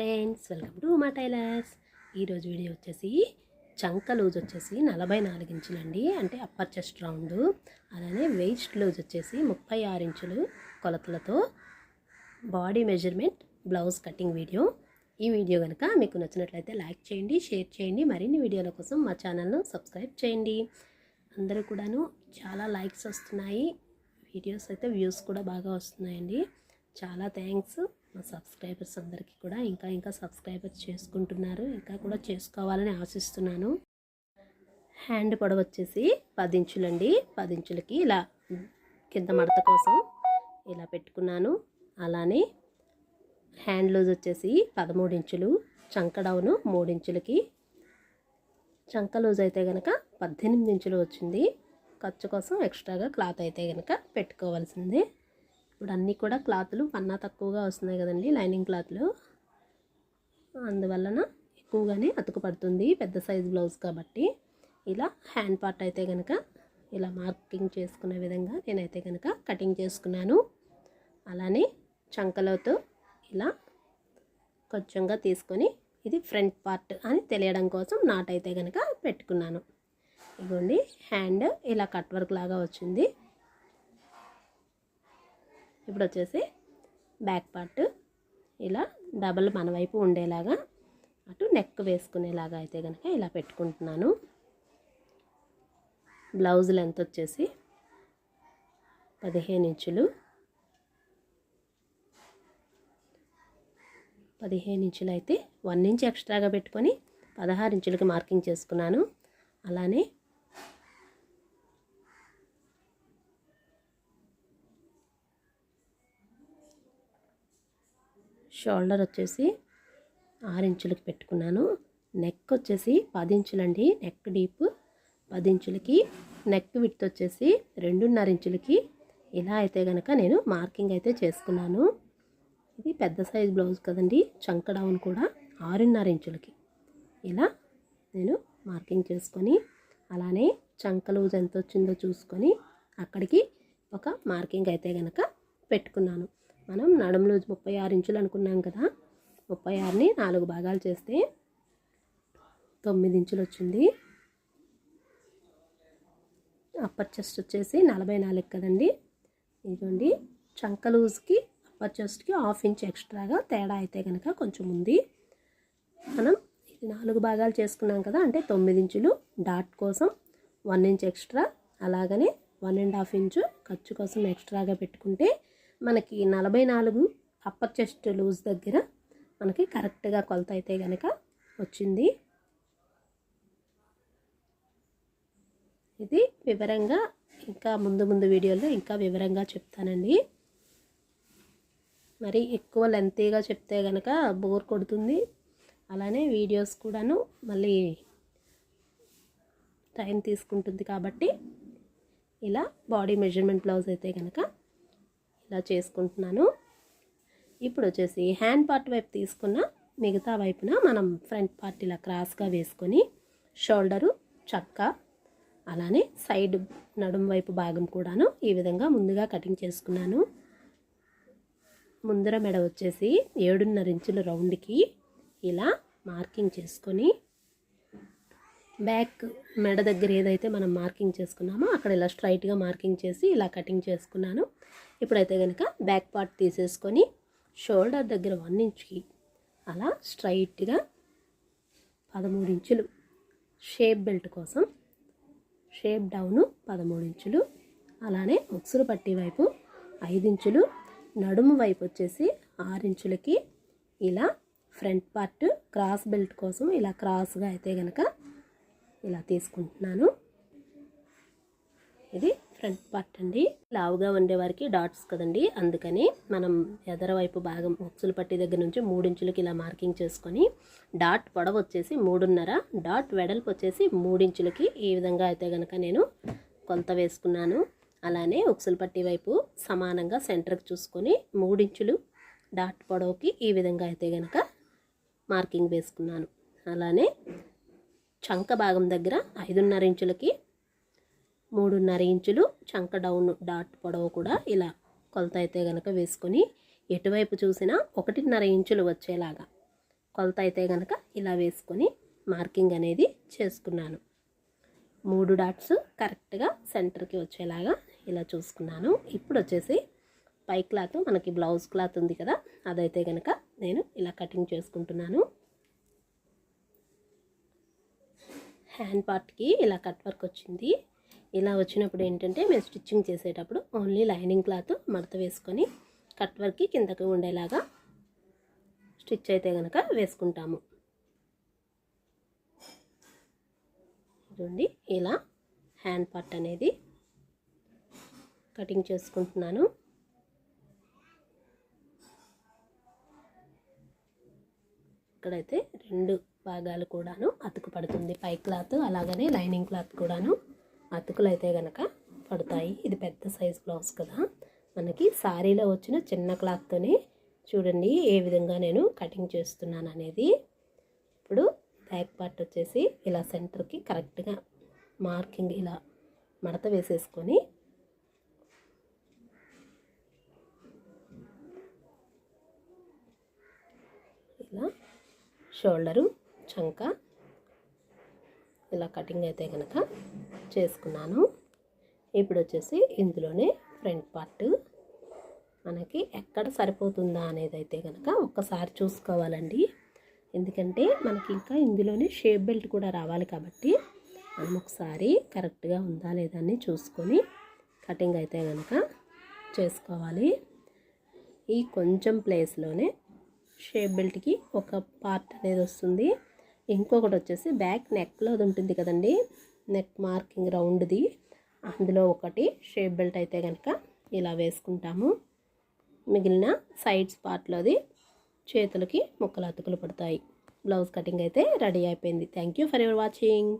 Friends welcome to మా tailors. ఈరోజు video వచ్చేసి చంక లూజ్ వచ్చేసి నలభై నాలుగు ఇంచులండి. అంటే అప్పర్ చెస్ట్ రౌండ్ అలానే వెయిస్ట్ లూజ్ వచ్చేసి ముప్పై ఆరు ఇంచులు కొలతలతో body measurement blouse cutting video ఈ వీడియో కనుక మీకు నచ్చినట్లయితే లైక్ చేయండి షేర్ చేయండి. మరిన్ని వీడియోల కోసం మా ఛానల్ను సబ్స్క్రైబ్ చేయండి. అందరూ కూడాను చాలా లైక్స్ వస్తున్నాయి. వీడియోస్ అయితే వ్యూస్ కూడా బాగా వస్తున్నాయండి. చాలా థ్యాంక్స్ మా సబ్స్క్రైబర్స్ అందరికీ కూడా ఇంకా ఇంకా సబ్స్క్రైబర్స్ చేసుకుంటున్నారు ఇంకా కూడా చేసుకోవాలని ఆశిస్తున్నాను. హ్యాండ్ పొడవు వచ్చేసి పది ఇంచులండి. పది ఇంచులకి ఇలా కింద మడత కోసం ఇలా పెట్టుకున్నాను. అలానే హ్యాండ్ లూజ్ వచ్చేసి పదమూడు ఇంచులు చంక డౌను మూడు ఇంచులకి. చంక లూజ్ అయితే కనుక పద్దెనిమిది ఇంచులు వచ్చింది. ఖర్చు కోసం ఎక్స్ట్రాగా క్లాత్ అయితే కనుక పెట్టుకోవాల్సిందే. ఇప్పుడు అన్నీ కూడా క్లాతులు పన్నా తక్కువగా వస్తున్నాయి కదండి లైనింగ్ క్లాత్లు. అందువలన ఎక్కువగానే అతుకు పడుతుంది పెద్ద సైజ్ బ్లౌజ్ కాబట్టి. ఇలా హ్యాండ్ పార్ట్ అయితే కనుక ఇలా మార్కింగ్ చేసుకునే విధంగా నేనైతే కనుక కటింగ్ చేసుకున్నాను. అలానే చంకలతో ఇలా కొంచెంగా తీసుకొని ఇది ఫ్రంట్ పార్ట్ అని తెలియడం కోసం నాట్ అయితే కనుక పెట్టుకున్నాను. ఇదిగోండి హ్యాండ్ ఇలా కట్ వర్క్ లాగా వచ్చింది. ఇప్పుడు వచ్చేసి బ్యాక్ పార్ట్ ఇలా డబల్ మన వైపు ఉండేలాగా అటు నెక్ వేసుకునేలాగా అయితే కనుక ఇలా పెట్టుకుంటున్నాను. బ్లౌజ్ లెంత్ వచ్చేసి పదిహేను ఇంచులు. పదిహేను ఇంచులు అయితే వన్ ఇంచ్ ఎక్స్ట్రాగా పెట్టుకొని పదహారు ఇంచులకి మార్కింగ్ చేసుకున్నాను. అలానే షోల్డర్ వచ్చేసి ఆరు ఇంచులకి పెట్టుకున్నాను. నెక్ వచ్చేసి పది ఇంచులండి. నెక్ డీప్ పది ఇంచులకి. నెక్ విత్ వచ్చేసి రెండున్నర ఇంచులకి. ఇలా అయితే కనుక నేను మార్కింగ్ అయితే చేసుకున్నాను. ఇది పెద్ద సైజ్ బ్లౌజ్ కదండి. చంక డౌన్ కూడా ఆరున్నర ఇంచులకి. ఇలా నేను మార్కింగ్ చేసుకొని అలానే చంక లూజ్ ఎంత వచ్చిందో చూసుకొని అక్కడికి ఒక మార్కింగ్ అయితే కనుక పెట్టుకున్నాను. మనం నడుము లూజ్ ముప్పై ఆరు ఇంచులు అనుకున్నాం కదా ముప్పై ఆరుని నాలుగు భాగాలు చేస్తే తొమ్మిది ఇంచులు వచ్చింది. అప్పర్ చెస్ట్ వచ్చేసి నలభై నాలుగు కదండి. ఇదిగోండి చంక లూజ్కి అప్పర్ చెస్ట్కి హాఫ్ ఇంచ్ ఎక్స్ట్రాగా తేడా అయితే కనుక కొంచెం ఉంది. మనం ఇది నాలుగు భాగాలు చేసుకున్నాం కదా అంటే తొమ్మిది ఇంచులు డాట్ కోసం వన్ ఇంచ్ ఎక్స్ట్రా అలాగనే వన్ అండ్ హాఫ్ ఇంచు ఖర్చు కోసం ఎక్స్ట్రాగా పెట్టుకుంటే మనకి నలభై నాలుగు అప్పర్ చెస్ట్ లూజ్ దగ్గర మనకి కరెక్ట్గా కొలత అయితే కనుక వచ్చింది. ఇది వివరంగా ఇంకా ముందు ముందు వీడియోలో ఇంకా వివరంగా చెప్తానండి. మరి ఎక్కువ లెంతీగా చెప్తే కనుక బోర్ కొడుతుంది. అలానే వీడియోస్ కూడాను మళ్ళీ టైం తీసుకుంటుంది కాబట్టి ఇలా బాడీ మెజర్మెంట్ బ్లౌజ్ అయితే కనుక ఇలా చేసుకుంటున్నాను. ఇప్పుడు వచ్చేసి హ్యాండ్ పార్ట్ వైపు తీసుకున్న మిగతా వైపున మనం ఫ్రంట్ పార్ట్ ఇలా క్రాస్గా వేసుకొని షోల్డరు చక్క అలానే సైడ్ నడుము వైపు భాగం కూడాను ఈ విధంగా ముందుగా కటింగ్ చేసుకున్నాను. ముందర మెడ వచ్చేసి ఏడున్నర ఇంచుల రౌండ్కి ఇలా మార్కింగ్ చేసుకొని బ్యాక్ మెడ దగ్గర ఏదైతే మనం మార్కింగ్ చేసుకున్నామో అక్కడ ఇలా స్ట్రైట్గా మార్కింగ్ చేసి ఇలా కటింగ్ చేసుకున్నాను. ఇప్పుడైతే కనుక బ్యాక్ పార్ట్ తీసేసుకొని షోల్డర్ దగ్గర వన్ ఇంచ్కి అలా స్ట్రైట్గా పదమూడు ఇంచులు షేప్ బెల్ట్ కోసం షేప్ డౌను పదమూడు ఇంచులు అలానే ముక్సులు పట్టి వైపు ఐదు ఇంచులు నడుము వైపు వచ్చేసి ఆరు ఇంచులకి ఇలా ఫ్రంట్ పార్ట్ క్రాస్ బెల్ట్ కోసం ఇలా క్రాస్గా అయితే కనుక ఇలా తీసుకుంటున్నాను. ఇది ఫ్రంట్ పార్ట్ అండి. లావుగా ఉండేవారికి డాట్స్ కదండి. అందుకని మనం ఎదరవైపు భాగం ముక్సులు పట్టి దగ్గర నుంచి మూడించులకి ఇలా మార్కింగ్ చేసుకొని డాట్ పొడవు వచ్చేసి మూడున్నర డాట్ వెడల్పు వచ్చేసి మూడించులకి ఈ విధంగా అయితే కనుక నేను కొలత వేసుకున్నాను. అలానే ఉక్సులు పట్టి వైపు సమానంగా సెంటర్కి చూసుకొని మూడించులు డాట్ పొడవుకి ఈ విధంగా అయితే కనుక మార్కింగ్ వేసుకున్నాను. అలానే చంక భాగం దగ్గర ఐదున్నర ఇంచులకి మూడున్నర ఇంచులు చంక డౌన్ డాట్ పొడవు కూడా ఇలా కొలత అయితే కనుక వేసుకొని ఎటువైపు చూసినా ఒకటిన్నర ఇంచులు వచ్చేలాగా కొలత అయితే కనుక ఇలా వేసుకొని మార్కింగ్ అనేది చేసుకున్నాను. మూడు డాట్స్ కరెక్ట్గా సెంటర్కి వచ్చేలాగా ఇలా చూసుకున్నాను. ఇప్పుడు వచ్చేసి పై క్లాత్ మనకి బ్లౌజ్ క్లాత్ ఉంది కదా అదైతే కనుక నేను ఇలా కటింగ్ చేసుకుంటున్నాను. హ్యాండ్ పార్ట్కి ఇలా కట్ వర్క్ వచ్చింది. ఇలా వచ్చినప్పుడు ఏంటంటే మేము స్టిచ్చింగ్ చేసేటప్పుడు ఓన్లీ లైనింగ్ క్లాత్ మడత వేసుకొని కట్ వర్క్కి కిందకి ఉండేలాగా స్టిచ్ అయితే కనుక వేసుకుంటాము. చూడండి ఇలా హ్యాండ్ పార్ట్ అనేది కటింగ్ చేసుకుంటున్నాను. ఇక్కడైతే రెండు భాగాలు కూడాను అతుకు పడుతుంది పై క్లాత్ అలాగనే లైనింగ్ క్లాత్ కూడాను. అతుకులు అయితే కనుక పడతాయి. ఇది పెద్ద సైజ్ బ్లౌజ్ కదా. మనకి శారీలో వచ్చిన చిన్న క్లాత్తోనే చూడండి ఏ విధంగా నేను కటింగ్ చేస్తున్నాను అనేది. ఇప్పుడు బ్యాక్ పార్ట్ వచ్చేసి ఇలా సెంటర్కి కరెక్ట్గా మార్కింగ్ ఇలా మడత వేసేసుకొని ఇలా షోల్డరు చంక ఇలా కటింగ్ అయితే కనుక చేసుకున్నాను. ఇప్పుడు వచ్చేసి ఇందులోనే ఫ్రంట్ పార్ట్ మనకి ఎక్కడ సరిపోతుందా అనేది అయితే కనుక ఒక్కసారి చూసుకోవాలండి. ఎందుకంటే మనకి ఇంకా ఇందులోనే షేప్ బెల్ట్ కూడా రావాలి కాబట్టి మనం ఒకసారి కరెక్ట్గా ఉందా లేదా అని చూసుకొని కటింగ్ అయితే కనుక చేసుకోవాలి. ఈ కొంచెం ప్లేస్లోనే షేప్ బెల్ట్కి ఒక పార్ట్ అనేది వస్తుంది. ఇంకొకటి వచ్చేసి బ్యాక్ నెక్లో ఉంటుంది కదండి. నెక్ మార్కింగ్ రౌండ్ది. అందులో ఒకటి షేప్ బెల్ట్ అయితే కనుక ఇలా వేసుకుంటాము. మిగిలిన సైడ్స్ పార్ట్లోది చేతులకి ముక్కలు అతుకులు పడతాయి. బ్లౌజ్ కటింగ్ అయితే రెడీ అయిపోయింది. Thank you for your watching.